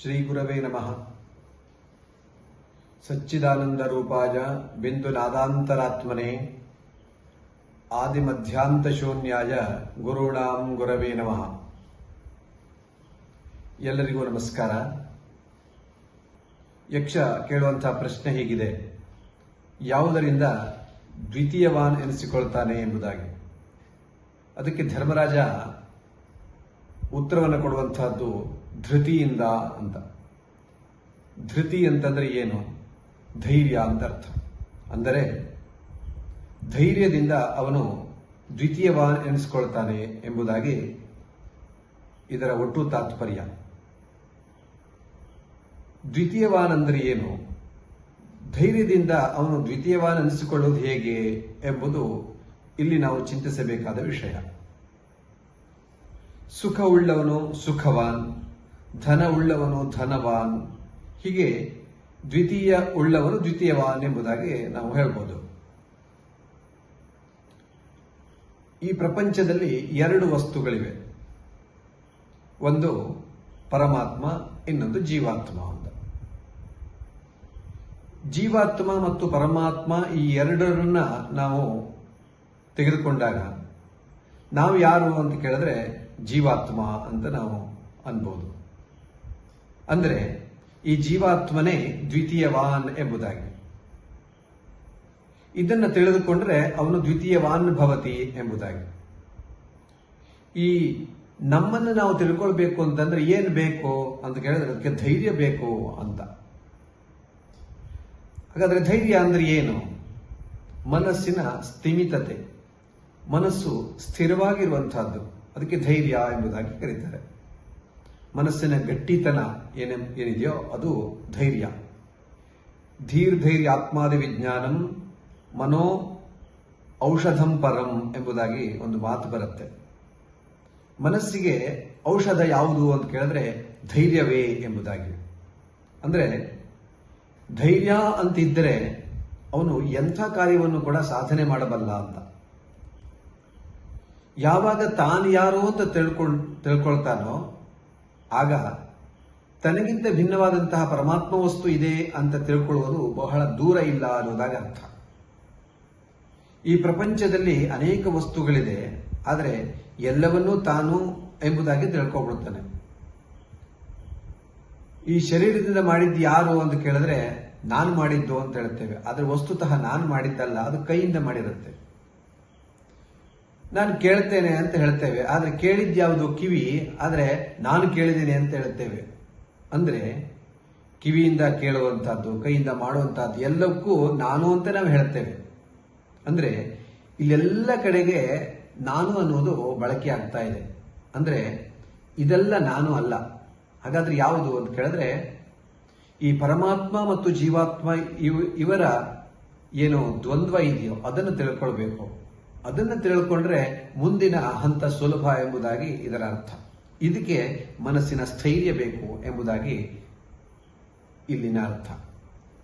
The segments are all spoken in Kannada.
ಶ್ರೀ ಗುರವೇ ನಮಃ. ಸಚ್ಚಿದಾನಂದ ರೂಪಾಯ ಬಿಂದು ನಾದಾಂತರಾತ್ಮನೆ. ಆದಿಮಧ್ಯಾಂತ ಶೂನ್ಯಾಯ ಗುರುಣಾಂ ಗುರವೇ ನಮಃ. ಎಲ್ಲರಿಗೂ ನಮಸ್ಕಾರ. ಯಕ್ಷ ಕೇಳುವಂತಹ ಪ್ರಶ್ನೆ ಹೀಗಿದೆ. ಯಾವುದರಿಂದ ದ್ವಿತೀಯವಾನ್ ಎನಿಸಿಕೊಳ್ತಾನೆ ಎಂಬುದಾಗಿ. ಅದಕ್ಕೆ ಧರ್ಮರಾಜ ಉತ್ತರವನ್ನು ಕೊಡುವಂತಹದ್ದು ಧೃತಿಯಿಂದ ಅಂತ. ಧೃತಿ ಅಂತಂದ್ರೆ ಏನು? ಧೈರ್ಯ ಅಂತ ಅರ್ಥ. ಅಂದರೆ ಧೈರ್ಯದಿಂದ ಅವನು ದ್ವಿತೀಯವಾನ್ ಎನಿಸ್ಕೊಳ್ತಾನೆ ಎಂಬುದಾಗಿ ಇದರ ಒಟ್ಟು ತಾತ್ಪರ್ಯ. ದ್ವಿತೀಯವಾನ್ ಅಂದರೆ ಏನು? ಧೈರ್ಯದಿಂದ ಅವನು ದ್ವಿತೀಯವಾನ್ ಅನಿಸಿಕೊಳ್ಳುವುದು ಹೇಗೆ ಎಂಬುದು ಇಲ್ಲಿ ನಾವು ಚಿಂತಿಸಬೇಕಾದ ವಿಷಯ. ಸುಖವುಳ್ಳವನು ಸುಖವಾನ್ ಧನ ಉಳ್ಳವನು ಧನವಾನ್. ಹೀಗೆ ದ್ವಿತೀಯ ಉಳ್ಳವನು ದ್ವಿತೀಯವಾನ್ ಎಂಬುದಾಗಿ ನಾವು ಹೇಳ್ಬೋದು. ಈ ಪ್ರಪಂಚದಲ್ಲಿ ಎರಡು ವಸ್ತುಗಳಿವೆ. ಒಂದು ಪರಮಾತ್ಮ, ಇನ್ನೊಂದು ಜೀವಾತ್ಮ ಅಂತ. ಜೀವಾತ್ಮ ಮತ್ತು ಪರಮಾತ್ಮ ಈ ಎರಡರನ್ನ ನಾವು ತೆಗೆದುಕೊಂಡಾಗ ನಾವು ಯಾರು ಅಂತ ಕೇಳಿದ್ರೆ ಜೀವಾತ್ಮ ಅಂತ ನಾವು ಅನ್ಬೋದು. ಅಂದ್ರೆ ಈ ಜೀವಾತ್ಮನೇ ದ್ವಿತೀಯವಾನ್ ಎಂಬುದಾಗಿ. ಇದನ್ನು ತಿಳಿದುಕೊಂಡ್ರೆ ಅವನು ದ್ವಿತೀಯವಾನ್ ಭವತಿ ಎಂಬುದಾಗಿ. ಈ ನಮ್ಮನ್ನು ನಾವು ತಿಳ್ಕೊಳ್ಬೇಕು ಅಂತಂದ್ರೆ ಏನು ಬೇಕು ಅಂತ ಕೇಳಿದ್ರೆ ಅದಕ್ಕೆ ಧೈರ್ಯ ಬೇಕು ಅಂತ. ಹಾಗಾದ್ರೆ ಧೈರ್ಯ ಅಂದ್ರೆ ಏನು? ಮನಸ್ಸಿನ ಸ್ಥಿಮಿತತೆ. ಮನಸ್ಸು ಸ್ಥಿರವಾಗಿರುವಂತಹದ್ದು ಅದಕ್ಕೆ ಧೈರ್ಯ ಎಂಬುದಾಗಿ ಕರೀತಾರೆ. ಮನಸ್ಸಿನ ಗಟ್ಟಿತನ ಏನೇ ಏನಿದೆಯೋ ಅದು ಧೈರ್ಯ. ಧೀರ್ ಧೈರ್ಯ ಆತ್ಮಾದಿ ವಿಜ್ಞಾನಂ ಮನೋ ಔಷಧಂ ಪರಂ ಎಂಬುದಾಗಿ ಒಂದು ಮಾತು ಬರುತ್ತೆ. ಮನಸ್ಸಿಗೆ ಔಷಧ ಯಾವುದು ಅಂತ ಕೇಳಿದ್ರೆ ಧೈರ್ಯವೇ ಎಂಬುದಾಗಿ. ಅಂದರೆ ಧೈರ್ಯ ಅಂತಿದ್ದರೆ ಅವನು ಎಂಥ ಕಾರ್ಯವನ್ನು ಕೂಡ ಸಾಧನೆ ಮಾಡಬಲ್ಲ ಅಂತ. ಯಾವಾಗ ತಾನು ಯಾರು ಅಂತ ತಿಳ್ಕೊಳ್ ತಿಳ್ಕೊಳ್ತಾನೋ ಆಗ ತನಗಿಂತ ಭಿನ್ನವಾದಂತಹ ಪರಮಾತ್ಮ ವಸ್ತು ಇದೆ ಅಂತ ತಿಳ್ಕೊಳ್ಳುವುದು ಬಹಳ ದೂರ ಇಲ್ಲ ಅನ್ನೋದಾಗ ಅರ್ಥ. ಈ ಪ್ರಪಂಚದಲ್ಲಿ ಅನೇಕ ವಸ್ತುಗಳಿದೆ, ಆದರೆ ಎಲ್ಲವನ್ನೂ ತಾನು ಎಂಬುದಾಗಿ ತಿಳ್ಕೊಬಿಡುತ್ತಾನೆ. ಈ ಶರೀರದಿಂದ ಮಾಡಿದ್ದು ಯಾರು ಅಂತ ಕೇಳಿದ್ರೆ, ನಾನು ಮಾಡಿದ್ದು ಅಂತ ಹೇಳ್ತೇವೆ. ಆದರೆ ವಸ್ತುತಃ ನಾನು ಮಾಡಿದ್ದಲ್ಲ, ಅದು ಕೈಯಿಂದ ಮಾಡಿರುತ್ತೆ. ನಾನು ಕೇಳ್ತೇನೆ ಅಂತ ಹೇಳ್ತೇವೆ. ಆದ್ರೆ ಕೇಳಿದ್ ಯಾವುದು? ಕಿವಿ. ಆದ್ರೆ ನಾನು ಕೇಳಿದ್ದೇನೆ ಅಂತ ಹೇಳ್ತೇವೆ. ಅಂದ್ರೆ ಕಿವಿಯಿಂದ ಕೇಳುವಂತಹದ್ದು ಕೈಯಿಂದ ಮಾಡುವಂತಹದ್ದು ಎಲ್ಲಕ್ಕೂ ನಾನು ಅಂತ ನಾವು ಹೇಳ್ತೇವೆ. ಅಂದ್ರೆ ಇಲ್ಲೆಲ್ಲ ಕಡೆಗೆ ನಾನು ಅನ್ನೋದು ಬಳಕೆ ಆಗ್ತಾ ಇದೆ. ಅಂದ್ರೆ ಇದೆಲ್ಲ ನಾನು ಅಲ್ಲ. ಹಾಗಾದ್ರೆ ಯಾವುದು ಅಂತ ಕೇಳಿದ್ರೆ ಈ ಪರಮಾತ್ಮ ಮತ್ತು ಜೀವಾತ್ಮ ಇವ್ ಇವರ ಏನು ದ್ವಂದ್ವ ಇದೆಯೋ ಅದನ್ನು ತಿಳ್ಕೊಳ್ಬೇಕು. ಅದನ್ನು ತಿಳ್ಕೊಂಡ್ರೆ ಮುಂದಿನ ಹಂತ ಸುಲಭ ಎಂಬುದಾಗಿ ಇದರ ಅರ್ಥ. ಇದಕ್ಕೆ ಮನಸ್ಸಿನ ಸ್ಥೈರ್ಯ ಬೇಕು ಎಂಬುದಾಗಿ ಇಲ್ಲಿನ ಅರ್ಥ.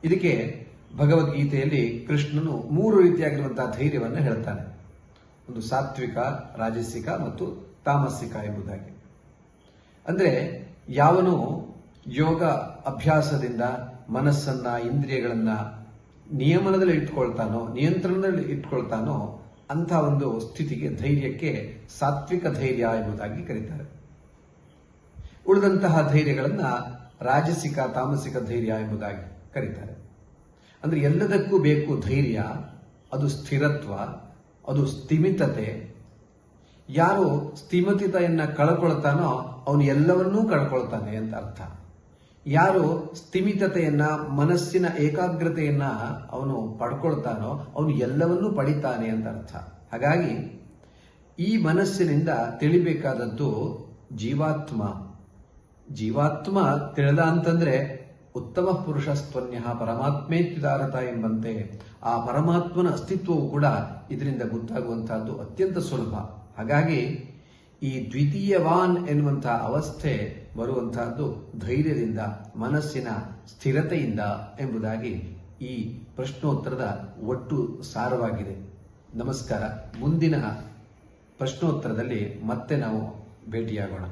ಇದಕ್ಕೆ ಭಗವದ್ಗೀತೆಯಲ್ಲಿ ಕೃಷ್ಣನು ಮೂರು ರೀತಿಯಾಗಿರುವಂತಹ ಧೈರ್ಯವನ್ನು ಹೇಳ್ತಾನೆ. ಒಂದು ಸಾತ್ವಿಕ, ರಾಜಸಿಕ ಮತ್ತು ತಾಮಸಿಕ ಎಂಬುದಾಗಿ. ಅಂದರೆ ಯಾವನು ಯೋಗ ಅಭ್ಯಾಸದಿಂದ ಮನಸ್ಸನ್ನ, ಇಂದ್ರಿಯಗಳನ್ನ ನಿಯಮನದಲ್ಲಿ ಇಟ್ಕೊಳ್ತಾನೋ, ನಿಯಂತ್ರಣದಲ್ಲಿ ಇಟ್ಕೊಳ್ತಾನೋ ಅಂತ ಒಂದು ಸ್ಥಿತಿಗೆ ಧೈರ್ಯಕ್ಕೆ ಸಾತ್ವಿಕ ಧೈರ್ಯ ಎಂಬುದಾಗಿ ಕರೀತಾರೆ. ಉಳಿದಂತಹ ಧೈರ್ಯಗಳನ್ನು ರಾಜಸಿಕ, ತಾಮಸಿಕ ಧೈರ್ಯ ಎಂಬುದಾಗಿ ಕರೀತಾರೆ. ಅಂದ್ರೆ ಎಲ್ಲದಕ್ಕೂ ಬೇಕು ಧೈರ್ಯ, ಅದು ಸ್ಥಿರತ್ವ, ಅದು ಸ್ಥಿಮಿತತೆ. ಯಾರು ಸ್ಥಿಮಿತತೆಯನ್ನು ಕಳ್ಕೊಳ್ತಾನೋ ಅವನು ಎಲ್ಲವನ್ನೂ ಕಳ್ಕೊಳ್ತಾನೆ ಅಂತ ಅರ್ಥ. ಯಾರು ಸ್ಥಿಮಿತತೆಯನ್ನ, ಮನಸ್ಸಿನ ಏಕಾಗ್ರತೆಯನ್ನ ಅವನು ಪಡ್ಕೊಳ್ತಾನೋ ಅವನು ಎಲ್ಲವನ್ನೂ ಪಡಿತಾನೆ ಅಂತ ಅರ್ಥ. ಹಾಗಾಗಿ ಈ ಮನಸ್ಸಿನಿಂದ ತಿಳಿಬೇಕಾದದ್ದು ಜೀವಾತ್ಮ. ಜೀವಾತ್ಮ ತಿಳಿದ ಅಂತಂದ್ರೆ ಉತ್ತಮ ಪುರುಷ ಸ್ತನ್ಯ ಪರಮಾತ್ಮೇತ್ಯುದಾರತ ಎಂಬಂತೆ ಆ ಪರಮಾತ್ಮನ ಅಸ್ತಿತ್ವವು ಕೂಡ ಇದರಿಂದ ಗೊತ್ತಾಗುವಂತಹದ್ದು ಅತ್ಯಂತ ಸುಲಭ. ಹಾಗಾಗಿ ಈ ದ್ವಿತೀಯವಾನ್ ಎನ್ನುವಂತಹ ಅವಸ್ಥೆ ಬರುವಂತಹದ್ದು ಧೈರ್ಯದಿಂದ, ಮನಸ್ಸಿನ ಸ್ಥಿರತೆಯಿಂದ ಎಂಬುದಾಗಿ ಈ ಪ್ರಶ್ನೋತ್ತರದ ಒಟ್ಟು ಸಾರವಾಗಿದೆ. ನಮಸ್ಕಾರ. ಮುಂದಿನ ಪ್ರಶ್ನೋತ್ತರದಲ್ಲಿ ಮತ್ತೆ ನಾವು ಭೇಟಿಯಾಗೋಣ.